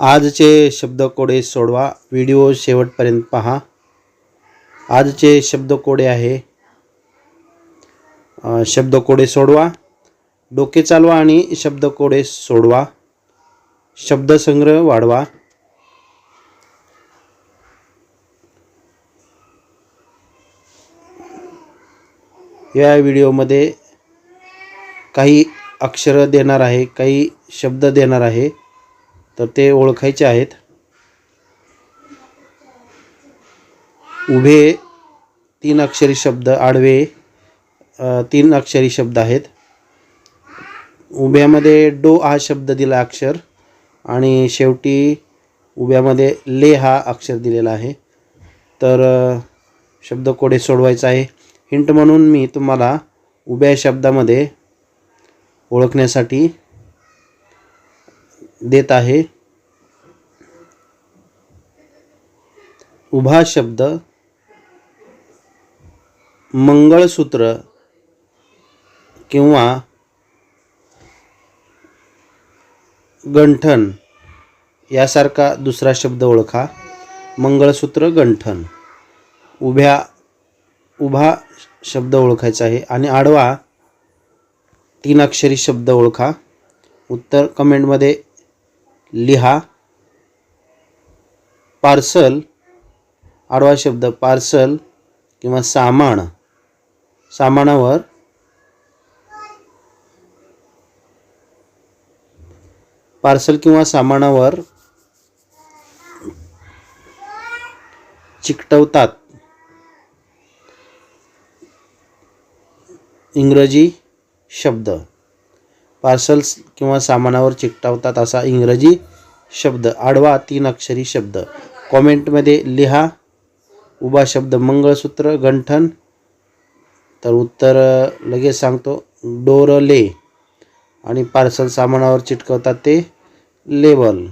आजचे शब्दकोडे सोडवा. व्हिडिओ शेवटपर्यंत पहा. आजचे शब्दकोडे आहे. शब्दकोडे सोडवा. डोके चालवा आणि शब्दकोडे सोडवा. शब्दसंग्रह वाढवा. या व्हिडिओमध्ये काही अक्षरं देणार आहे काही शब्द देणार आहे. तर ते ओळखायचे आहेत. उभे तीन अक्षरी शब्द आडवे तीन अक्षरी शब्द आहेत. उभ्यामध्ये डो हा शब्द दिला अक्षर आणि शेवटी उभ्यामध्ये ले हा अक्षर दिलेला आहे. तर शब्द कोडे सोडवायचा आहे. हिंट म्हणून मी तुम्हाला उभ्या शब्दामध्ये ओळखण्यासाठी देत आहे. उभा शब्द मंगळसूत्र किंवा गंठन यासारखा दुसरा शब्द ओळखा. मंगळसूत्र गंठन. उभ्या उभा शब्द ओळखायचा आहे. आणि आडवा तीन अक्षरी शब्द ओळखा. उत्तर कमेंटमध्ये लिहा. पार्सल आडवा शब्द पार्सल किंवा सामान. सामानावर पार्सल किंवा सामानावर चिकटवतात. इंग्रजी शब्द. पार्सल्स किंवा सामानावर चिकटवतात असा इंग्रजी शब्द आडवा तीन अक्षरी शब्द. कॉमेंटमध्ये लिहा. उभा शब्द मंगळसूत्र गंठन. तर उत्तर लगेच सांगतो. डोरले. आणि पार्सल सामानावर चिटकवतात ते लेबल.